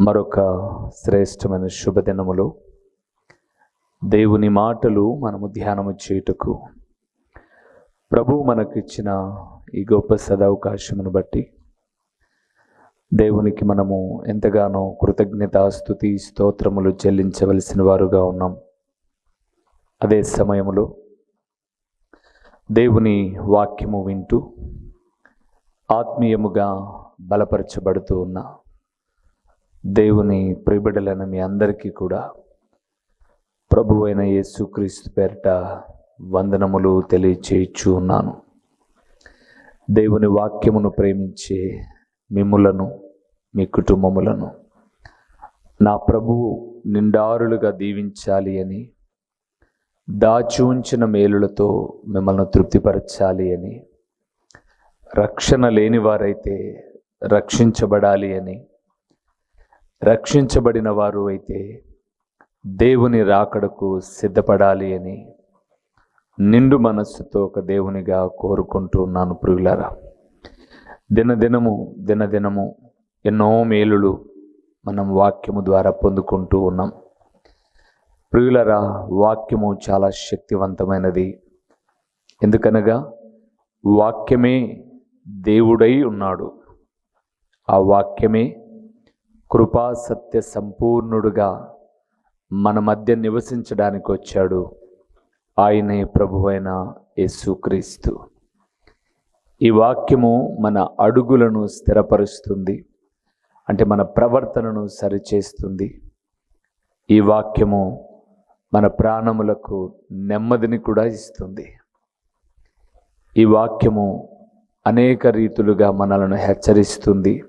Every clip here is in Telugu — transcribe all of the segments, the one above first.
మరొక శ్రేష్టమైన శుభదినములో. దేవుని మాటలు మనము ధ్యానము చేయుటకు. ప్రభు మనకిచ్చిన ఈ గొప్ప సదవకాశమును బట్టి దేవునికి మనము ఎంతగానో కృతజ్ఞతాస్థుతి స్తోత్రములు చెల్లించవలసిన వారుగా ఉన్నాం. అదే సమయంలో దేవుని వాక్యము వింటూ ఆత్మీయముగా బలపరచబడుతూ ఉన్నా దేవుని ప్రిబిడలైన మీ అందరికీ కూడా ప్రభు అయిన యేసుక్రీస్తు పేరిట వందనములు తెలియచేయచ్చు ఉన్నాను. దేవుని వాక్యమును ప్రేమించే మిమ్ములను మీ కుటుంబములను నా ప్రభువు నిండారులుగా దీవించాలి అని దాచి ఉంచిన మేలులతో మిమ్మల్ని తృప్తిపరచాలి అని రక్షణ లేని వారైతే రక్షించబడాలి అని రక్షించబడిన వారు అయితే దేవుని రాకడకు సిద్ధపడాలి అని నిండు మనస్సుతో ఒక దేవునిగా కోరుకుంటూ ఉన్నాను ప్రియులారా. దినదినము దినదినము ఎన్నో మేలులు మనం వాక్యము ద్వారా పొందుకుంటూ ఉన్నాం. ప్రియులరా వాక్యము చాలా శక్తివంతమైనది. ఎందుకనగా వాక్యమే దేవుడై ఉన్నాడు. ఆ వాక్యమే కృపా సత్య సంపూర్ణుడుగా మన మధ్య నివసించడానికి వచ్చాడు. ఆయనే ప్రభువైన యేసుక్రీస్తు ఈ వాక్యము మన అడుగులను స్థిరపరుస్తుంది. అంటే మన ప్రవర్తనను సరిచేస్తుంది. ఈ వాక్యము మన ప్రాణములకు నెమ్మదిని కూడా ఇస్తుంది. ఈ వాక్యము అనేక రీతులుగా మనలను హెచ్చరిస్తుంది.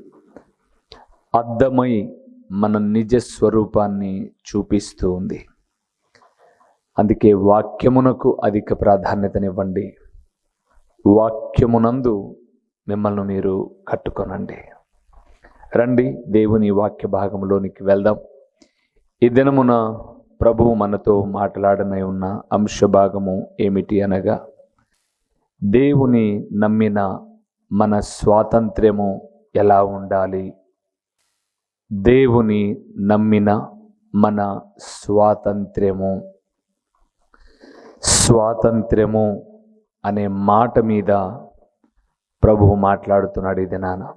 అద్దమై మన నిజ స్వరూపాన్ని చూపిస్తూ ఉంది. అందుకే వాక్యమునకు అధిక ప్రాధాన్యతనివ్వండి. వాక్యమునందు మిమ్మల్ని మీరు కట్టుకొనండి. రండి దేవుని వాక్య భాగంలోనికి వెళ్దాం. ఈ దినమున ప్రభువు మనతో మాట్లాడనై ఉన్న అంశ భాగము ఏమిటి అనగా దేవుని నమ్మిన మన స్వాతంత్ర్యము ఎలా ఉండాలి? దేవుని నమ్మిన మన స్వాతంత్ర్యము. స్వాతంత్ర్యము అనే మాట మీద ప్రభువు మాట్లాడుతున్నాడు ఇది నాన్న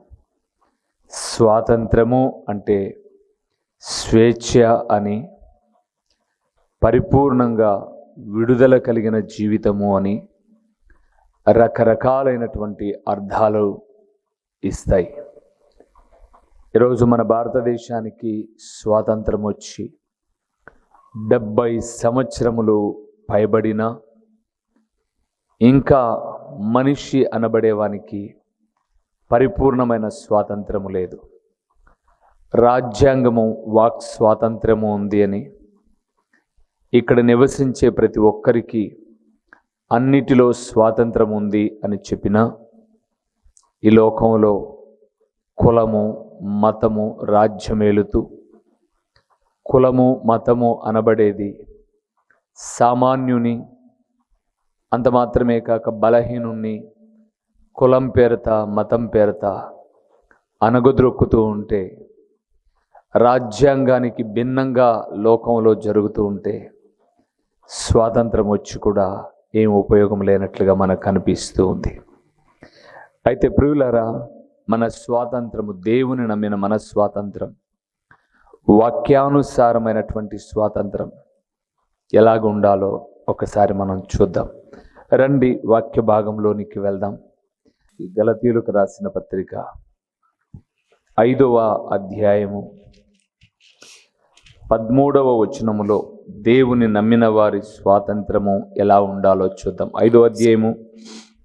స్వాతంత్రము అంటే స్వేచ్ఛ అని పరిపూర్ణంగా విడుదల కలిగిన జీవితము అని రకరకాలైనటువంటి అర్థాలు ఇస్తాయి. ఈరోజు మన భారతదేశానికి స్వాతంత్రం వచ్చి డెబ్భై సంవత్సరములు పైబడిన ఇంకా మనిషి అనబడేవానికి పరిపూర్ణమైన స్వాతంత్రము లేదు. రాజ్యాంగము వాక్ స్వాతంత్రము ఉంది అని ఇక్కడ నివసించే ప్రతి ఒక్కరికి అన్నిటిలో స్వాతంత్రం ఉంది అని చెప్పిన ఈ లోకంలో కులము మతము రాజ్యమేలుతూ. కులము మతము అనబడేది సామాన్యుని అంత మాత్రమే కాక బలహీనుణ్ణి కులం పేరత మతం పేరత అనగొద్రొక్కుతూ ఉంటే రాజ్యాంగానికి భిన్నంగా లోకంలో జరుగుతూ ఉంటే స్వాతంత్రం వచ్చి కూడా ఏం ఉపయోగం లేనట్లుగా మనకు కనిపిస్తూ ఉంది. అయితే ప్రియులరా మన స్వాతంత్రము దేవుని నమ్మిన మన స్వాతంత్రం వాక్యానుసారమైనటువంటి స్వాతంత్రం ఎలాగ ఉండాలో ఒకసారి మనం చూద్దాం. రండి వాక్య భాగంలోనికి వెళ్దాం. గలతీలకు రాసిన పత్రిక ఐదవ అధ్యాయము పదమూడవ వచనములో దేవుని నమ్మిన వారి స్వాతంత్రము ఎలా ఉండాలో చూద్దాం. ఐదవ అధ్యాయము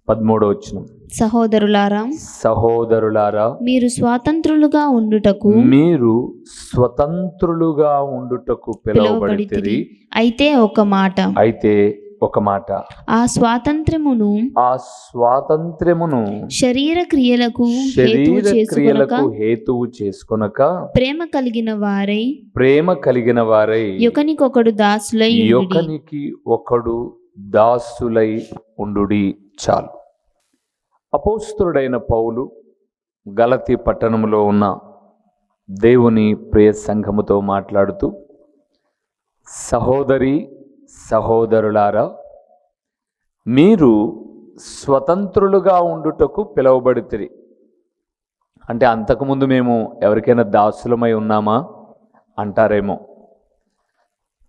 పదమూడవ వచనం. సహోదరులారా సహోదరులారా మీరు స్వాతంత్రులుగా ఉండుటకు మీరు స్వతంత్రులుగా ఉండుటకు పిలువబడితే పిలువబడితిరి. అయితే ఒక మాట. అయితే ఒక మాట. ఆ స్వాతంత్రమును ఆ స్వాతంత్ర్యమును శరీర క్రియలకు శరీర క్రియలకు హేతువు చేసుకొనక ప్రేమ కలిగిన వారై ప్రేమ కలిగిన వారై యొకనికొకడు దాసులై. యొకనికి ఒకడు దాసులై ఉండుడి చాలు. అపోస్తుడైన పౌలు గలతి పట్టణంలో ఉన్న దేవుని ప్రియ సంఘముతో మాట్లాడుతూ సహోదరి సహోదరులారా మీరు స్వతంత్రులుగా ఉండుటకు పిలువబడితిరి. అంటే అంతకుముందు మేము ఎవరికైనా దాసులమై ఉన్నామా అంటారేమో.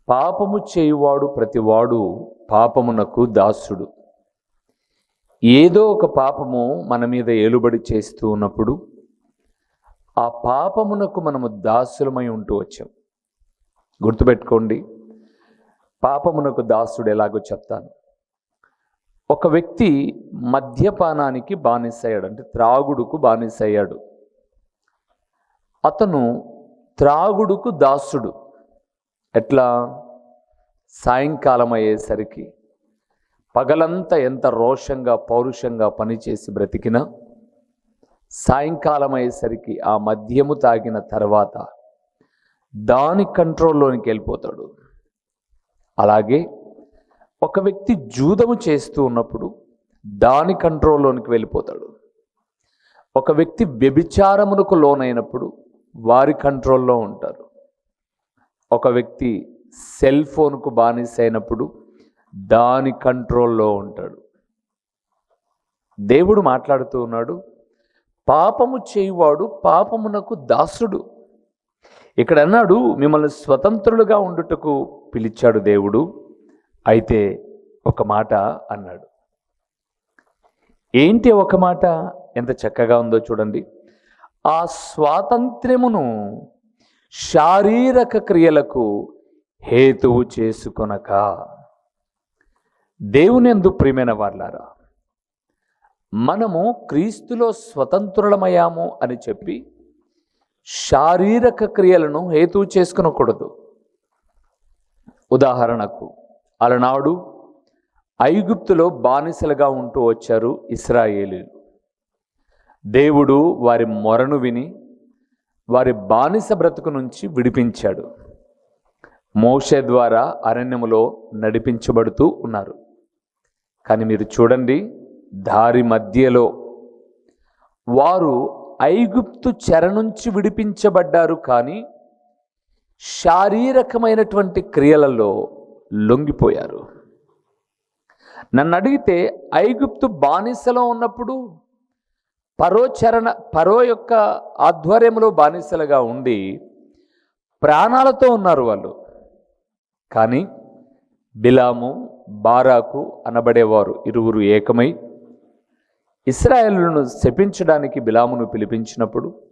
పాపము చేయువాడు ప్రతివాడు పాపమునకు దాసుడు. ఏదో ఒక పాపము మన మీద ఏలుబడి చేస్తూ ఉన్నప్పుడు ఆ పాపమునకు మనము దాసులమై ఉంటూ వచ్చాం. గుర్తుపెట్టుకోండి పాపమునకు దాసుడు ఎలాగో చెప్తాను. ఒక వ్యక్తి మద్యపానానికి బానిసయ్యాడు అంటే త్రాగుడుకు బానిసయ్యాడు. అతను త్రాగుడుకు దాసుడు. ఎట్లా? సాయంకాలం అయ్యేసరికి పగలంతా ఎంత రోషంగా పౌరుషంగా పనిచేసి బ్రతికినా సాయంకాలం అయ్యేసరికి ఆ మద్యము తాగిన తర్వాత దాని కంట్రోల్లోనికి వెళ్ళిపోతాడు. అలాగే ఒక వ్యక్తి జూదము చేస్తూ ఉన్నప్పుడు దాని కంట్రోల్లోనికి వెళ్ళిపోతాడు. ఒక వ్యక్తి వ్యభిచారమునకు లోనైనప్పుడు వారి కంట్రోల్లో ఉంటారు. ఒక వ్యక్తి సెల్ ఫోన్కు బానిస అయినప్పుడు దాని కంట్రోల్లో ఉంటాడు. దేవుడు మాట్లాడుతూ ఉన్నాడు పాపము చేయువాడు పాపమునకు దాసుడు. ఇక్కడ అన్నాడు మిమ్మల్ని స్వతంత్రులుగా ఉండుటకు పిలిచాడు దేవుడు. అయితే ఒక మాట అన్నాడు. ఏంటి ఒక మాట? ఎంత చక్కగా ఉందో చూడండి. ఆ స్వాతంత్ర్యమును శారీరక క్రియలకు హేతువు చేసుకొనక దేవునెందు ప్రియమైన వాళ్ళారా మనము క్రీస్తులో స్వతంత్రులమయ్యాము అని చెప్పి శారీరక క్రియలను హేతువు చేసుకునకూడదు. ఉదాహరణకు అలనాడు ఐగుప్తులో బానిసలుగా ఉంటూ వచ్చారు ఇస్రాయేలీలు. దేవుడు వారి మొరను విని వారి బానిస బ్రతుకు నుంచి విడిపించాడు. మోషే ద్వారా అరణ్యములో నడిపించబడుతూ ఉన్నారు. కానీ మీరు చూడండి దారి మధ్యలో వారు ఐగుప్తు చెర నుంచి విడిపించబడ్డారు కానీ శారీరకమైనటువంటి క్రియలలో లొంగిపోయారు. నన్ను అడిగితే ఐగుప్తు బానిసలో ఉన్నప్పుడు పరో చరణ పరో యొక్క ఆధ్వర్యంలో బానిసలుగా ఉండి ప్రాణాలతో ఉన్నారు వాళ్ళు. కానీ బిలాము బారాకు అనబడేవారు ఇరువురు ఏకమై. ఇస్రాయేలును శపించడానికి బిలామును పిలిపించినప్పుడు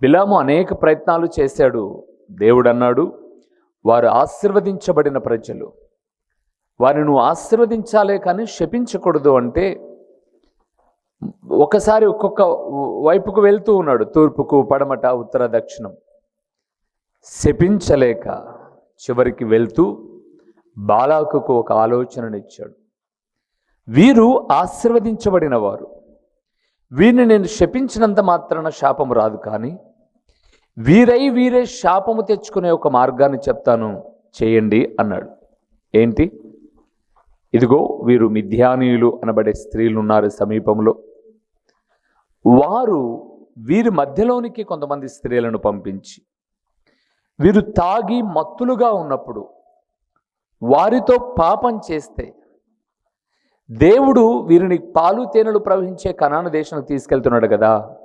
బిలాము అనేక ప్రయత్నాలు చేశాడు. దేవుడు అన్నాడు వారు ఆశీర్వదించబడిన ప్రజలు. వారిని నువ్వు ఆశీర్వదించాలే కానీ శపించకూడదు అంటే ఒకసారి ఒక్కొక్క వైపుకు వెళ్తూ ఉన్నాడు తూర్పుకు పడమట ఉత్తర దక్షిణం. శపించలేక చివరికి వెళ్తూ బాలాకుకు ఒక ఆలోచననిచ్చాడు. వీరు ఆశీర్వదించబడిన వారు వీరిని నేను శపించినంత మాత్రాన శాపము రాదు కానీ వీరై వీరే శాపము తెచ్చుకునే ఒక మార్గాన్ని చెప్తాను చేయండి అన్నాడు. ఏంటి? ఇదిగో వీరు మిథ్యానీయులు అనబడే స్త్రీలు ఉన్నారు సమీపంలో. వారు వీరి మధ్యలోనికి కొంతమంది స్త్రీలను పంపించి వీరు తాగి మత్తులుగా ఉన్నప్పుడు వారితో పాపం చేస్తే దేవుడు వీరిని పాలు తేనెలు ప్రవహించే కణాను దేశం తీసుకెళ్తున్నాడు కదా.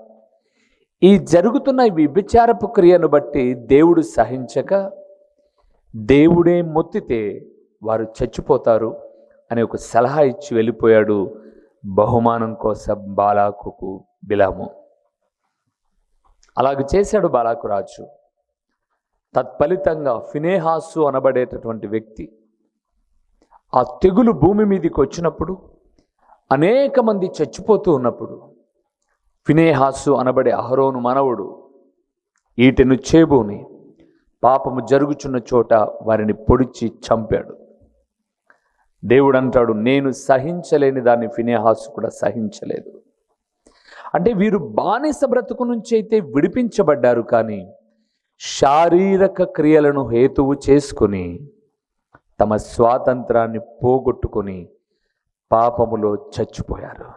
ఈ జరుగుతున్న ఈ విభిచారపు క్రియను బట్టి దేవుడు సహించక దేవుడే మొత్తితే వారు చచ్చిపోతారు అని ఒక సలహా ఇచ్చి వెళ్ళిపోయాడు బహుమానం కోసం బాలాకుకు బిలాము. అలాగ చేశాడు బాలాకు రాజు. తత్ఫలితంగా ఫినేహాసు అనబడేటటువంటి వ్యక్తి ఆ తెగులు భూమి మీదకి వచ్చినప్పుడు అనేక మంది చచ్చిపోతూ ఉన్నప్పుడు ఫినేహాసు అనబడే అహరోను మనవుడు ఈటెను చేబూని పాపము జరుగుచున్న చోట వారిని పొడిచి చంపాడు. దేవుడు అంటాడు నేను సహించలేని దాన్ని ఫినేహాసు కూడా సహించలేదు. అంటే వీరు బానిస బ్రతుకు నుంచి అయితే విడిపించబడ్డారు కానీ శారీరక క్రియలను హేతువు చేసుకుని తమ స్వాతంత్రాన్ని పోగొట్టుకొని పాపములో చచ్చిపోయారు.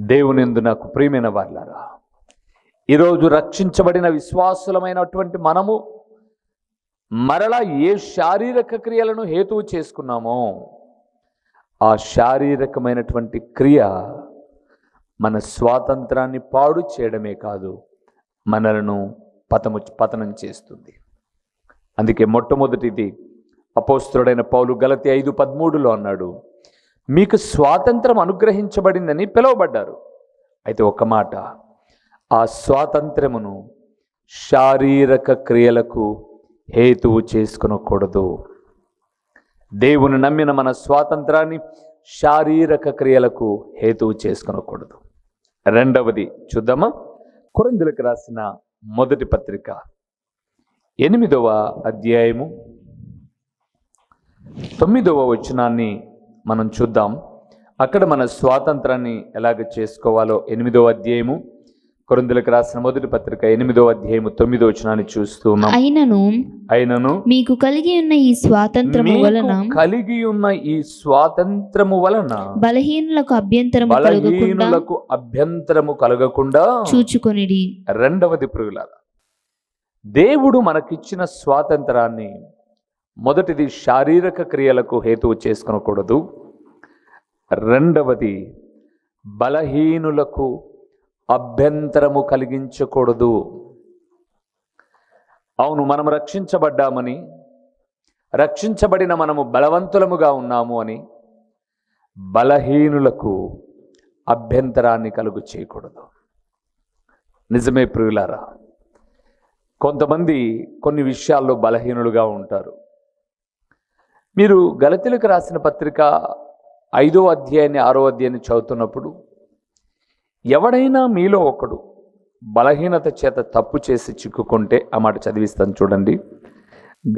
దేవునిందు నాకు ప్రియమైన వాళ్ళారా ఈరోజు రక్షించబడిన విశ్వాసులమైనటువంటి మనము మరలా ఏ శారీరక క్రియలను హేతువు చేసుకున్నామో ఆ శారీరకమైనటువంటి క్రియ మన స్వాతంత్రాన్ని పాడు చేయడమే కాదు మనలను పతము పతనం చేస్తుంది. అందుకే మొట్టమొదటిది అపోస్తుడైన పౌలు గలతి ఐదు పదమూడులో అన్నాడు మీకు స్వాతంత్రం అనుగ్రహించబడిందని పిలువబడ్డారు. అయితే ఒక మాట ఆ స్వాతంత్రమును శారీరక క్రియలకు హేతువు చేసుకునకూడదు. దేవుని నమ్మిన మన స్వాతంత్రాన్ని శారీరక క్రియలకు హేతువు చేసుకునకూడదు. రెండవది చూద్దామా? కురందులకు రాసిన మొదటి పత్రిక ఎనిమిదవ అధ్యాయము తొమ్మిదవ వచనాన్ని మనం చూద్దాం. అక్కడ మన స్వాతంత్రాన్ని ఎలాగ చేసుకోవాలో ఎనిమిదవ అధ్యాయము. కొరిందులకు రాసిన మొదటి పత్రిక ఎనిమిదవ అధ్యాయము తొమ్మిదవ వచనాన్ని చూస్తూ ఉన్నాం. అయినను అయినను మీకు కలిగి ఉన్న ఈ స్వాతంత్రము వలన కలిగి ఉన్న ఈ స్వాతంత్రము వలన బలహీనులకు అభ్యంతరము కలగకుండా బలహీనులకు అభ్యంతరము కలగకుండా చూచుకొనిడి రెండవది ప్రియులారా దేవుడు మనకిచ్చిన స్వాతంత్రాన్ని మొదటిది శారీరక క్రియలకు హేతువు చేసుకునకూడదు. రెండవది బలహీనులకు అభ్యంతరము కలిగించకూడదు. అవును మనం రక్షించబడ్డామని రక్షించబడిన మనము బలవంతులముగా ఉన్నాము అని బలహీనులకు అభ్యంతరాన్ని కలుగు చేయకూడదు. నిజమే ప్రియులారా కొంతమంది కొన్ని విషయాల్లో బలహీనులుగా ఉంటారు. మీరు గలతీలకు రాసిన పత్రిక ఐదో అధ్యాయాన్ని ఆరో అధ్యాయాన్ని చదువుతున్నప్పుడు ఎవడైనా మీలో ఒకడు బలహీనత చేత తప్పు చేసి చిక్కుకుంటే ఆ మాట చదివిస్తాను చూడండి.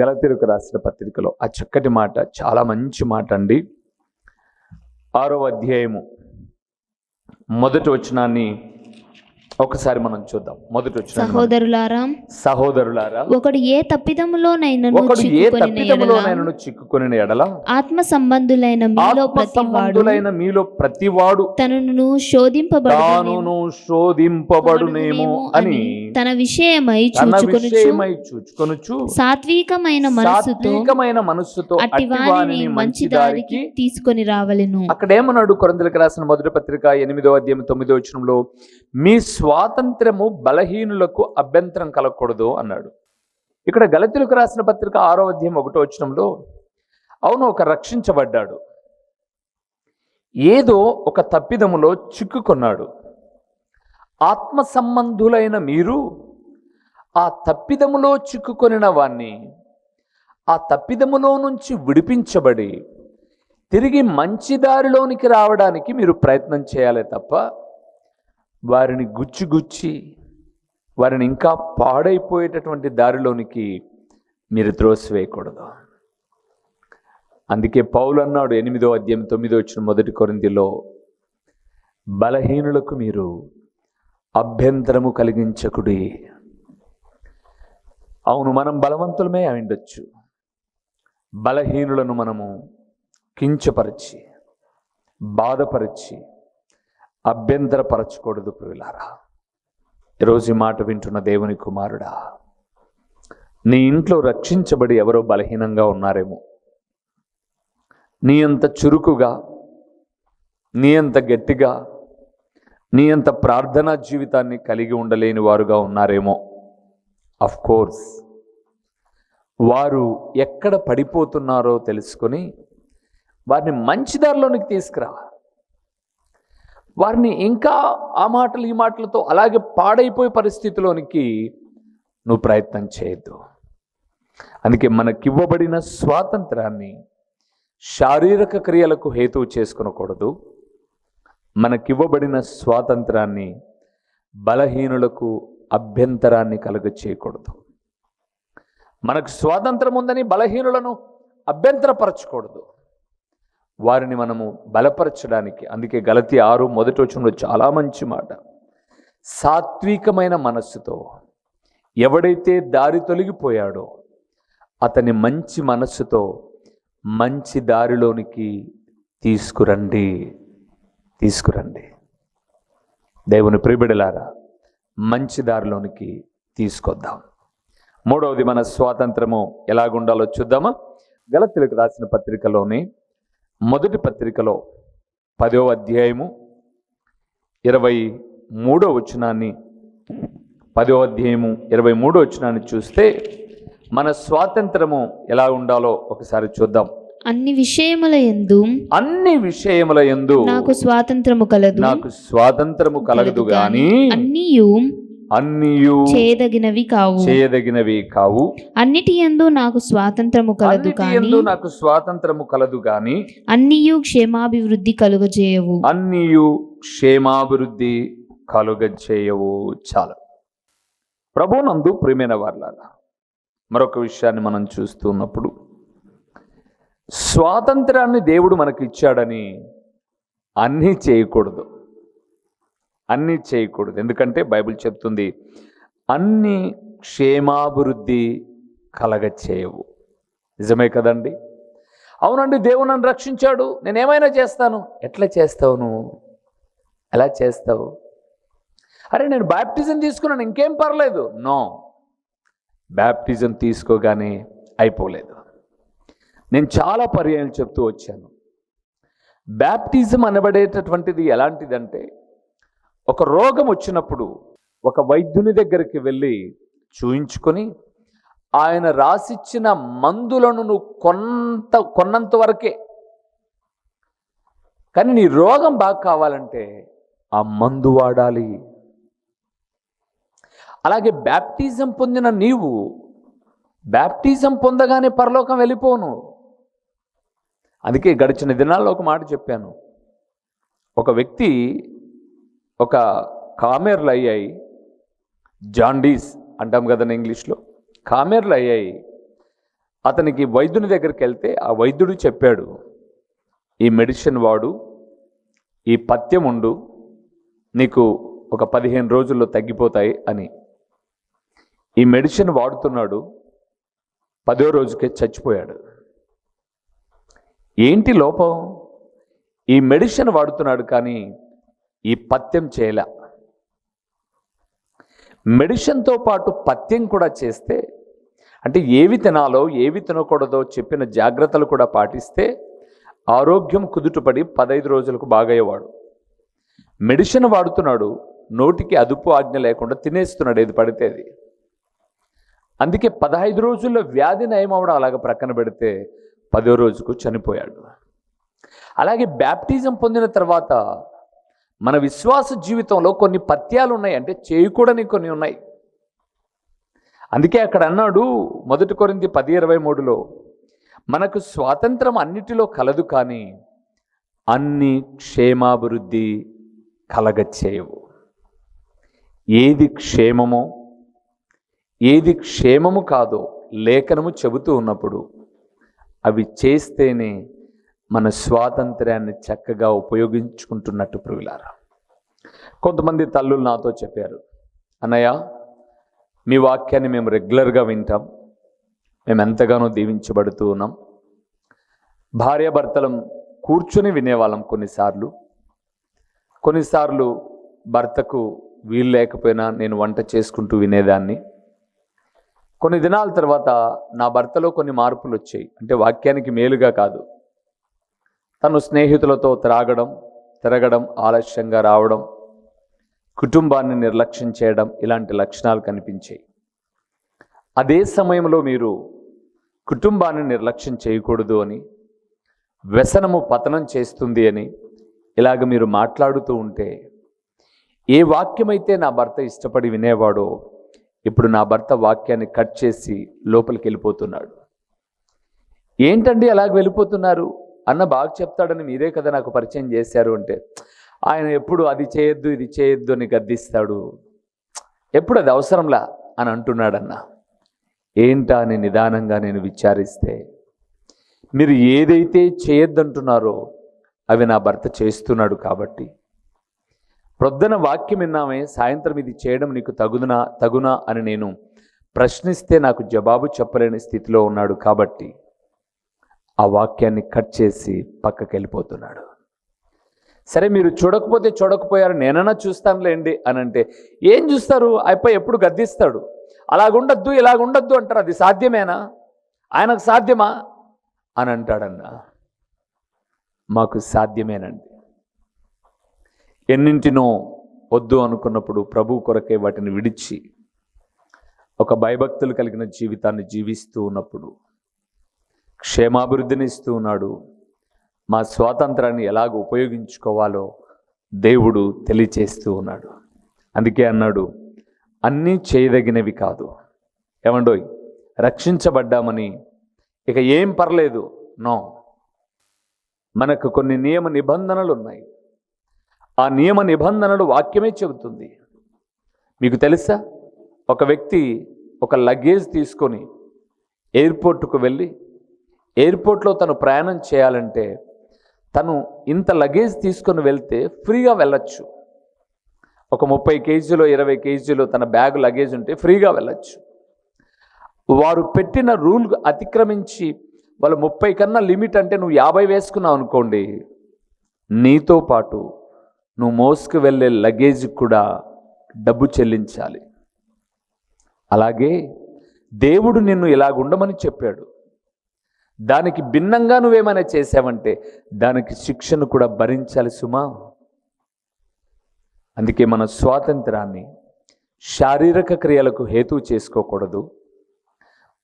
గలతీలకు రాసిన పత్రికలో ఆ చక్కటి మాట చాలా మంచి మాట అండి. ఆరో అధ్యాయము మొదటి వచనాన్ని ఒకసారి మనం చూద్దాం. మొదటి వచ్చిన సహోదరులారా సహోదరులారా ఒకడు ఏ తప్పిదములోనైనను ఒకడు ఏ తప్పిదములోనైనను చిక్కుకొని ఎడల? ఆత్మ సంబంధులైన మీలో సంబంధులైన మీలో ప్రతివాడు. తనను శోధింపబడు శోధింపబడునేమో అని. తన విషయమై విషయమై చూచుకొనుచు సాత్వికమైన మనస్సుతో సాత్వికమైన మనస్సుతో అట్టి వారిని మంచి దారికి తీసుకొని రావలెను. అక్కడ ఏమన్నాడు కొరందులకు రాసిన మొదటి పత్రిక ఎనిమిదో అధ్యాయం తొమ్మిదో వచనంలో మీ స్వాతంత్రము బలహీనులకు అభ్యంతరం కలగకూడదు అన్నాడు. ఇక్కడ గలతులకు రాసిన పత్రిక ఆరో అధ్యాయం ఒకటో వచనంలో అవును ఒక రక్షించబడ్డాడు. ఏదో ఒక తప్పిదములో చిక్కుకున్నాడు. ఆత్మ సంబంధులైన మీరు ఆ తప్పిదములో చిక్కుకొనిన వాణ్ణి ఆ తప్పిదములో నుంచి విడిపించబడి తిరిగి మంచి దారిలోనికి రావడానికి మీరు ప్రయత్నం చేయాలి తప్ప వారిని గుచ్చి గుచ్చి వారిని ఇంకా పాడైపోయేటటువంటి దారిలోనికి మీరు త్రోసివేయకూడదు. అందుకే పౌలు అన్నాడు ఎనిమిదో అధ్యాయం తొమ్మిదో వచ్చిన మొదటి కొరిందిలో బలహీనులకు మీరు అభ్యంతరము కలిగించకుడి. అవును మనం బలవంతులమే అయిండొచ్చు బలహీనులను మనము కించపరిచి బాధపరిచి అభ్యంతరపరచకూడదు ప్రియులారా. ఈరోజు ఈ మాట వింటున్న దేవుని కుమారుడా నీ ఇంట్లో రక్షించబడి ఎవరో బలహీనంగా ఉన్నారేమో. నీ అంత చురుకుగా నీ అంత గట్టిగా నీ అంత ప్రార్థనా జీవితాన్ని కలిగి ఉండలేని వారుగా ఉన్నారేమో. అఫ్ కోర్స్ వారు ఎక్కడ పడిపోతున్నారో తెలుసుకొని వారిని మంచి దారిలోనికి తీసుకురా. వారిని ఇంకా ఆ మాటలు ఈ మాటలతో అలాగే పాడైపోయే పరిస్థితిలోనికి నువ్వు ప్రయత్నం చేయొద్దు. అందుకే మనకివ్వబడిన స్వాతంత్రాన్ని శారీరక క్రియలకు హేతువు చేసుకునకూడదు. మనకివ్వబడిన స్వాతంత్రాన్ని బలహీనులకు అభ్యంతరాన్ని కలుగ చేయకూడదు మనకు స్వాతంత్రం ఉందని బలహీనులను అభ్యంతరపరచకూడదు. వారిని మనము బలపరచడానికి. అందుకే గలతి ఆరు మొదటి వచనంలో చాలా మంచి మాట. సాత్వికమైన మనస్సుతో ఎవడైతే దారి తొలగిపోయాడో అతని మంచి మనస్సుతో మంచి దారిలోనికి తీసుకురండి. తీసుకురండి. దేవుని ప్రిబిడలారా మంచి దారిలోనికి తీసుకొద్దాం. మూడవది మన స్వాతంత్రము ఎలాగుండాలో చూద్దామా? గలతులకు రాసిన పత్రికలోని మొదటి పత్రికలో పదో అధ్యాయము ఇరవై మూడో వచనాన్ని పదో అధ్యాయము ఇరవై మూడో వచనాన్ని చూస్తే మన స్వాతంత్రము ఎలా ఉండాలో ఒకసారి చూద్దాం. అన్ని విషయముల యందు అన్ని విషయముల యందు నాకు స్వాతంత్రము కలదు. నాకు స్వాతంత్రము కలగదు గాని అన్నియు అన్నియు చేయదగినవి కావు. చేయదగినవి కావు. అన్నిటి యందు నాకు స్వాతంత్రము కలదు కాని నాకు స్వాతంత్రము కలదు గాని అన్నియు క్షేమాభివృద్ధి కలుగజేయవు. అన్నియు క్షేమాభివృద్ధి కలుగజేయవు చాలు. ప్రభునందు ప్రియమైన వాళ్ళ మరొక విషయాన్ని మనం చూస్తూ ఉన్నప్పుడు స్వాతంత్రాన్ని దేవుడు మనకి ఇచ్చాడని అన్నీ చేయకూడదు. అన్నీ చేయకూడదు. ఎందుకంటే బైబిల్ చెప్తుంది అన్ని క్షేమాభివృద్ధి కలగచేయవు నిజమే కదండి? అవునండి దేవుడు నన్ను రక్షించాడు. నేనేమైనా చేస్తాను? ఎట్లా చేస్తావు నువ్వు? ఎలా చేస్తావు? అరే నేను బ్యాప్టిజం తీసుకున్నాను ఇంకేం పర్లేదు. నో. బ్యాప్టిజం తీసుకోగానే అయిపోలేదు. నేను చాలా పర్యాయాలు చెప్తూ వచ్చాను. బ్యాప్టిజం అనబడేటటువంటిది ఎలాంటిదంటే ఒక రోగం వచ్చినప్పుడు ఒక వైద్యుని దగ్గరికి వెళ్ళి చూయించుకొని ఆయన రాసిచ్చిన మందులను నువ్వు కొంత కొన్నంత వరకే. కానీ నీ రోగం బాగా కావాలంటే ఆ మందు వాడాలి. అలాగే బ్యాప్టిజం పొందిన నీవు బ్యాప్టిజం పొందగానే పరలోకం వెళ్ళిపోను అందుకే గడిచిన దినాల్లో ఒక మాట చెప్పాను. ఒక వ్యక్తి ఒక కామెర్లు అయ్యాయి జాండీస్ అంటాం కదండి ఇంగ్లీష్లో. కామెర్లు అయ్యాయి అతనికి వైద్యుని దగ్గరికి వెళ్తే ఆ వైద్యుడు చెప్పాడు ఈ మెడిసిన్ వాడు ఈ పథ్యం ఉండు నీకు ఒక పదిహేను రోజుల్లో తగ్గిపోతాయి అని. ఈ మెడిసిన్ వాడుతున్నాడు పదో రోజుకే చచ్చిపోయాడు. ఏంటి లోపం? ఈ మెడిసిన్ వాడుతున్నాడు కానీ ఈ పథ్యం చేయలే. మెడిసిన్తో పాటు పథ్యం కూడా చేస్తే అంటే ఏవి తినాలో ఏవి తినకూడదో చెప్పిన జాగ్రత్తలు కూడా పాటిస్తే ఆరోగ్యం కుదుటపడి పదైదు రోజులకు బాగయ్యేవాడు. మెడిసిన్ వాడుతున్నాడు నోటికి అదుపు ఆజ్ఞ లేకుండా తినేస్తున్నాడు ఏది పడితే అది. అందుకే పదహైదు రోజుల్లో వ్యాధి నయం అవడం అలాగ ప్రక్కన పెడితే పదో రోజుకు చనిపోయాడు. అలాగే బ్యాప్టిజం పొందిన తర్వాత మన విశ్వాస జీవితంలో కొన్ని పత్యాలు ఉన్నాయి అంటే చేయకూడని కొన్ని ఉన్నాయి. అందుకే అక్కడ అన్నాడు మొదటి కొరింది పది ఇరవై మూడులో మనకు స్వాతంత్రం అన్నిటిలో కలదు కానీ అన్ని క్షేమాభివృద్ధి కలగచ్చేయవు ఏది క్షేమమో ఏది క్షేమము కాదో లేఖనము చెబుతూ ఉన్నప్పుడు అవి చేస్తేనే మన స్వాతంత్ర్యాన్ని చక్కగా ఉపయోగించుకుంటున్నట్టు ప్రియులారా. కొంతమంది తల్లులు నాతో చెప్పారు అన్నయ్య మీ వాక్యాన్ని మేము రెగ్యులర్గా వింటాం. మేము ఎంతగానో దీవించబడుతూ ఉన్నాం. భార్యాభర్తలం కూర్చొని వినేవాళ్ళం కొన్నిసార్లు. కొన్నిసార్లు భర్తకు వీలు లేకపోయినా నేను వంట చేసుకుంటూ వినేదాన్ని. కొన్ని దినాల తర్వాత నా భర్తలో కొన్ని మార్పులు వచ్చాయి. అంటే వాక్యానికి మేలుగా కాదు. తను స్నేహితులతో త్రాగడం తిరగడం ఆలస్యంగా రావడం కుటుంబాన్ని నిర్లక్ష్యం చేయడం ఇలాంటి లక్షణాలు కనిపించాయి. అదే సమయంలో మీరు కుటుంబాన్ని నిర్లక్ష్యం చేయకూడదు అని వ్యసనము పతనం చేస్తుంది అని ఇలాగ మీరు మాట్లాడుతూ ఉంటే ఏ వాక్యమైతే నా భర్త ఇష్టపడి వినేవాడో ఇప్పుడు నా భర్త వాక్యాన్ని కట్ చేసి లోపలికి వెళ్ళిపోతున్నాడు. ఏంటండి అలాగ వెళ్ళిపోతున్నారు? అన్న బాగా చెప్తాడని మీరే కదా నాకు పరిచయం చేశారు అంటే ఆయన ఎప్పుడు అది చేయొద్దు ఇది చేయొద్దు అని గద్దిస్తాడు. ఎప్పుడు అది అవసరంలా అని అంటున్నాడన్న. ఏంటా అని నిదానంగా నేను విచారిస్తే మీరు ఏదైతే చేయొద్దంటున్నారో అవి నా భర్త చేస్తున్నాడు కాబట్టి. ప్రొద్దున వాక్యం విన్నామే సాయంత్రం ఇది చేయడం నీకు తగునా తగునా అని నేను ప్రశ్నిస్తే నాకు జవాబు చెప్పలేని స్థితిలో ఉన్నాడు కాబట్టి. ఆ వాక్యాన్ని కట్ చేసి పక్కకి వెళ్ళిపోతున్నాడు. సరే మీరు చూడకపోతే చూడకపోయారు నేనన్నా చూస్తానులేండి అని అంటే ఏం చూస్తారు? అయిపోయి ఎప్పుడు గద్దిస్తాడు. అలాగుండద్దు ఇలాగుండద్దు అంటారు అది సాధ్యమేనా? ఆయనకు సాధ్యమా? అని అంటాడన్న మాకు సాధ్యమేనండి. ఎన్నింటినో వద్దు అనుకున్నప్పుడు ప్రభు కొరకే వాటిని విడిచి ఒక భయభక్తులు కలిగిన జీవితాన్ని జీవిస్తూ ఉన్నప్పుడు క్షేమాభివృద్ధిని ఇస్తూ ఉన్నాడు. మా స్వాతంత్రాన్ని ఎలాగ ఉపయోగించుకోవాలో దేవుడు తెలియచేస్తూ ఉన్నాడు. అందుకే అన్నాడు అన్నీ చేయదగినవి కాదు. ఏమండోయ్ రక్షించబడ్డామని. ఇక ఏం పర్లేదు. నో. మనకు కొన్ని నియమ నిబంధనలు ఉన్నాయి ఆ నియమ నిబంధనలు వాక్యమే చెబుతుంది. మీకు తెలుసా? ఒక వ్యక్తి ఒక లగేజ్ తీసుకొని ఎయిర్పోర్ట్కు వెళ్ళి ఎయిర్పోర్ట్లో తను ప్రయాణం చేయాలంటే తను ఇంత లగేజ్ తీసుకొని వెళ్తే ఫ్రీగా వెళ్ళొచ్చు. ఒక ముప్పై కేజీలో ఇరవై కేజీలో తన బ్యాగ్ లగేజ్ ఉంటే ఫ్రీగా వెళ్ళొచ్చు. వారు పెట్టిన రూల్ అతిక్రమించి వాళ్ళు ముప్పై కన్నా లిమిట్ అంటే నువ్వు యాభై వేసుకున్నావు అనుకోండి. నీతో పాటు నువ్వు మోసుకు వెళ్ళే లగేజ్ కూడా డబ్బు చెల్లించాలి. అలాగే దేవుడు నిన్ను ఇలాగుండమని చెప్పాడు. దానికి భిన్నంగా నువ్వేమైనా చేసావంటే దానికి శిక్షను కూడా భరించాలి సుమా. అందుకే మన స్వాతంత్రాన్ని శారీరక క్రియలకు హేతువు చేసుకోకూడదు.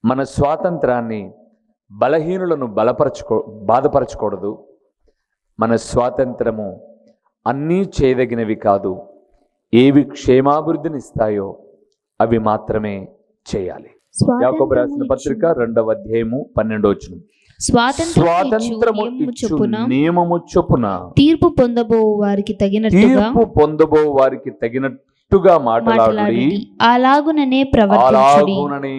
మన స్వాతంత్రాన్ని బలహీనులను బలపరచుకో బాధపరచకూడదు. మన స్వాతంత్రము అన్నీ చేయదగినవి కాదు ఏవి క్షేమాభివృద్ధిని ఇస్తాయో అవి మాత్రమే చేయాలి. యాకోబు రాసిన పత్రిక రెండవ అధ్యాయము పన్నెండో వచనం. స్వాతంత్రము ఇచ్చు నియమము చొప్పున తీర్పు పొందబో వారికి తగినట్టుగా తీర్పు పొందబో వారికి తగినట్టుగా మాట్లాడి అలాగుననే ప్రవర్తించుడి. అలాగునని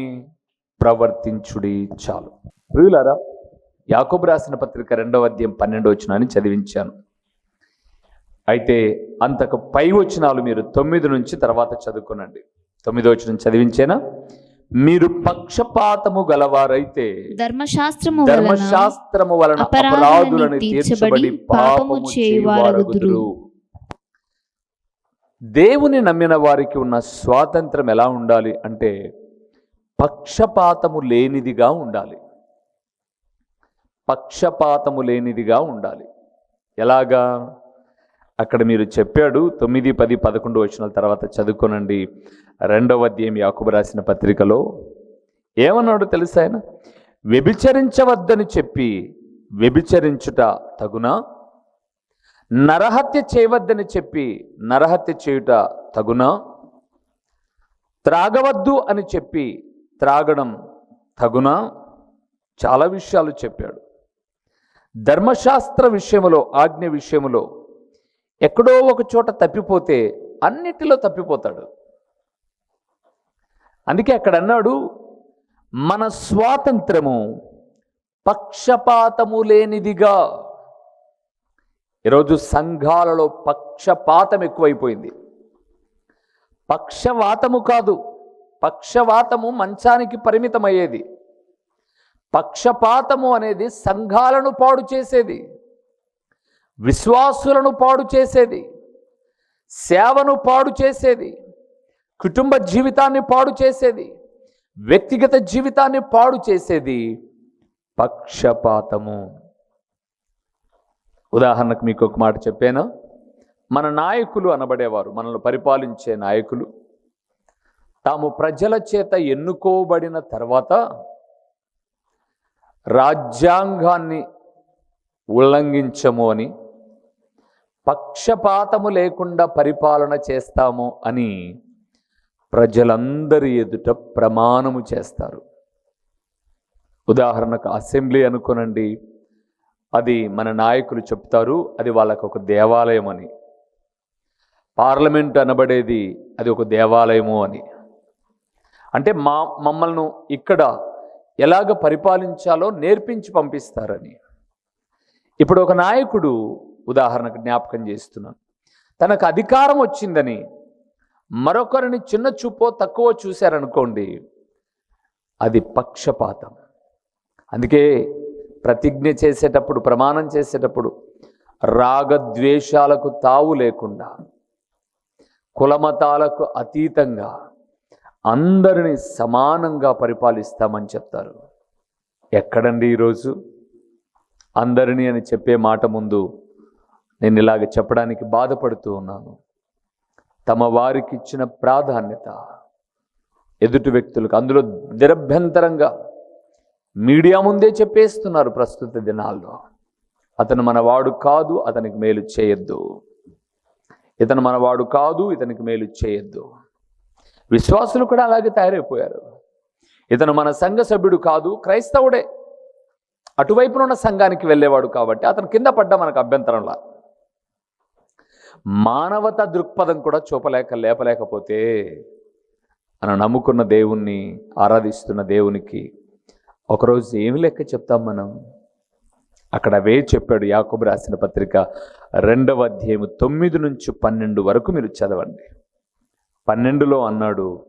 ప్రవర్తించుడి చాలు. ప్రియులారా యాకోబు రాసిన పత్రిక రెండవ అధ్యాయం పన్నెండో వచనాన్ని చదివించాను. అయితే అంతకు పై వచనాలు మీరు తొమ్మిది నుంచి తర్వాత చదువుకోనండి. తొమ్మిదో వచనం చదివించేనా? మీరు పక్షపాతము గలవారైతే ధర్మశాస్త్రము వలన ధర్మశాస్త్రము వలన అపరాధులని తీర్చబడి పాపము. చేయువారగుదురు. దేవుని నమ్మిన వారికి ఉన్న స్వాతంత్రం ఎలా ఉండాలి అంటే పక్షపాతము లేనిదిగా ఉండాలి. పక్షపాతము లేనిదిగా ఉండాలి. ఎలాగా? అక్కడ మీరు చెప్పాడు తొమ్మిది పది పదకొండు వచ్చిన తర్వాత చదువుకోనండి. రెండవ అధ్యాయం యాకుబు రాసిన పత్రికలో ఏమన్నాడు తెలుసా ఆయన? వ్యభిచరించవద్దని చెప్పి వ్యభిచరించుట తగునా? నరహత్య చేయవద్దని చెప్పి నరహత్య చేయుట తగునా? త్రాగవద్దు అని చెప్పి త్రాగడం తగునా? చాలా విషయాలు చెప్పాడు. ధర్మశాస్త్ర విషయములో ఆజ్ఞ విషయములో ఎక్కడో ఒక చోట తప్పిపోతే అన్నిటిలో తప్పిపోతాడు. అందుకే అక్కడ అన్నాడు మన స్వాతంత్రము పక్షపాతము లేనిదిగా. ఈరోజు సంఘాలలో పక్షపాతం ఎక్కువైపోయింది. పక్షవాతము కాదు పక్షవాతము మంచానికి పరిమితమయ్యేది. పక్షపాతము అనేది సంఘాలను పాడు చేసేది. విశ్వాసులను పాడు చేసేది సేవను పాడు చేసేది కుటుంబ జీవితాన్ని పాడు చేసేది వ్యక్తిగత జీవితాన్ని పాడు చేసేది పక్షపాతము. ఉదాహరణకు మీకు ఒక మాట చెప్పాను. మన నాయకులు అనబడేవారు మనల్ని పరిపాలించే నాయకులు. తాము ప్రజల చేత ఎన్నుకోబడిన తర్వాత రాజ్యాంగాన్ని ఉల్లంఘించము అని పక్షపాతము లేకుండా పరిపాలన చేస్తాము అని ప్రజలందరి ఎదుట ప్రమాణము చేస్తారు. ఉదాహరణకు అసెంబ్లీ అనుకోనండి అది మన నాయకులు చెప్తారు అది వాళ్ళకు ఒక దేవాలయం అని. పార్లమెంట్ అనబడేది అది ఒక దేవాలయము అని. అంటే మా మమ్మల్ని ఇక్కడ ఎలాగ పరిపాలించాలో నేర్పించి పంపిస్తారని. ఇప్పుడు ఒక నాయకుడు ఉదాహరణకు జ్ఞాపకం చేస్తున్నాను. తనకు అధికారం వచ్చిందని మరొకరిని చిన్న చూపో తక్కువ చూశారనుకోండి అది పక్షపాతం. అందుకే ప్రతిజ్ఞ చేసేటప్పుడు ప్రమాణం చేసేటప్పుడు రాగద్వేషాలకు తావు లేకుండా కులమతాలకు అతీతంగా అందరిని సమానంగా పరిపాలిస్తామని చెప్తారు. ఎక్కడండి ఈరోజు అందరినీ అని చెప్పే మాట ముందు నేను ఇలాగ చెప్పడానికి బాధపడుతూ ఉన్నాను. తమ వారికి ఇచ్చిన ప్రాధాన్యత ఎదుటి వ్యక్తులకు అందులో నిరభ్యంతరంగా మీడియా ముందే చెప్పేస్తున్నారు ప్రస్తుత దినాల్లో. అతను మనవాడు కాదు అతనికి మేలు చేయొద్దు. ఇతను మనవాడు కాదు ఇతనికి మేలు చేయొద్దు. విశ్వాసులు కూడా అలాగే తయారైపోయారు. ఇతను మన సంఘ సభ్యుడు కాదు క్రైస్తవుడే. అటువైపున ఉన్న సంఘానికి వెళ్ళేవాడు కాబట్టి అతను కింద పడ్డా మనకు అభ్యంతరంలా. మానవత దృక్పథం కూడా చూపలేక లేపలేకపోతే మనం నమ్ముకున్న దేవుణ్ణి ఆరాధిస్తున్న దేవునికి ఒకరోజు ఏమి లెక్క చెప్తాం మనం? అక్కడ అవే చెప్పాడు యాకబు రాసిన పత్రిక రెండవ అధ్యయము తొమ్మిది నుంచి పన్నెండు వరకు మీరు చదవండి. పన్నెండులో అన్నాడు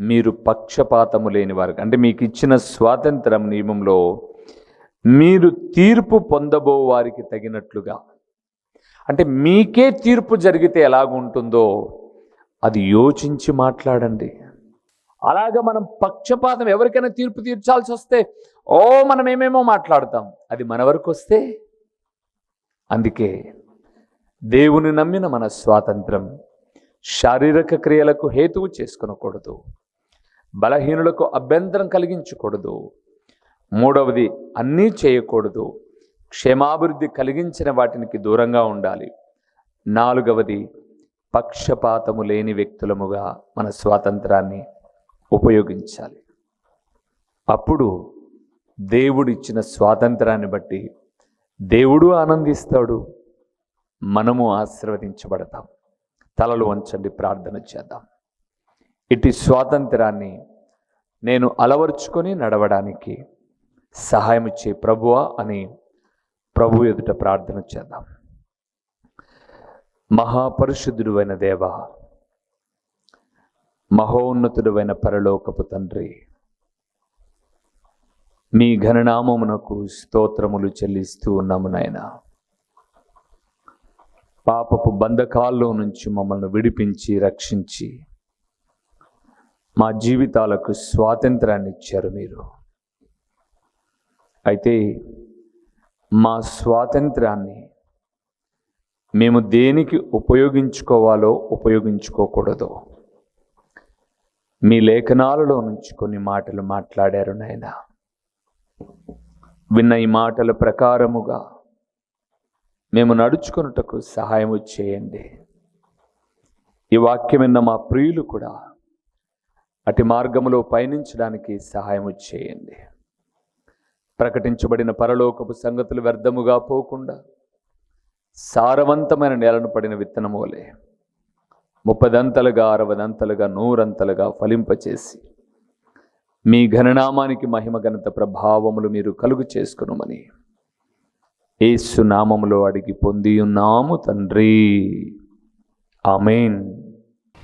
మీరు పక్షపాతము లేని వారికి అంటే మీకు ఇచ్చిన స్వాతంత్రం నియమంలో మీరు తీర్పు పొందబో వారికి తగినట్లుగా. అంటే మీకే తీర్పు జరిగితే ఎలాగుంటుందో అది యోచించి మాట్లాడండి. అలాగే మనం పక్షపాతం ఎవరికైనా తీర్పు తీర్చాల్సి వస్తే ఓ మనం ఏమేమో మాట్లాడతాం. అది మన వరకు వస్తే అందుకే దేవుని నమ్మిన మన స్వాతంత్రం శారీరక క్రియలకు హేతువు చేసుకునకూడదు. బలహీనులకు అభ్యంతరం కలిగించకూడదు. మూడవది అన్నీ చేయకూడదు. క్షేమాభివృద్ధి కలిగించిన వాటికి దూరంగా ఉండాలి. నాలుగవది పక్షపాతము లేని వ్యక్తులముగా మన స్వాతంత్రాన్ని ఉపయోగించాలి. అప్పుడు దేవుడిచ్చిన స్వాతంత్రాన్ని బట్టి దేవుడు ఆనందిస్తాడు మనము ఆశీర్వదించబడతాం. తలలు వంచండి ప్రార్థన చేద్దాం. ఇటు స్వాతంత్రాన్ని నేను అలవర్చుకొని నడవడానికి సహాయం ఇచ్చే ప్రభువా అని ప్రభు ఎదుట ప్రార్థన చేద్దాం. మహాపరిశుద్ధుడువైన దేవ మహోన్నతుడువైన పరలోకపు తండ్రి మీ ఘననామమునకు స్తోత్రములు చెల్లిస్తూ ఉన్నాము నాయన. పాపపు బంధకాల్లో నుంచి మమ్మల్ని విడిపించి రక్షించి మా జీవితాలకు స్వాతంత్రాన్ని ఇచ్చారు మీరు. అయితే మా స్వాతంత్రాన్ని మేము దేనికి ఉపయోగించుకోవాలో ఉపయోగించుకోకూడదు. మీ లేఖనాలలో నుంచి కొన్ని మాటలు మాట్లాడారు నాయన. విన్న ఈ మాటల ప్రకారముగా మేము నడుచుకొనుటకు సహాయము చేయండి. ఈ వాక్యం విన్న మా ప్రియులు కూడా అటు మార్గములో పయనించడానికి సహాయము చేయండి. ప్రకటించబడిన పరలోకపు సంగతులు వ్యర్థముగా పోకుండా సారవంతమైన నేలను పడిన విత్తనము వలె ముప్పదంతలుగా అరవదంతలుగా నూరంతలుగా ఫలింపచేసి మీ ఘననామానికి మహిమ ఘనత ప్రభావములు మీరు కలుగు చేసుకునమని ఏసునామములో అడిగి పొంది ఉన్నాము తండ్రి. ఆమెన్.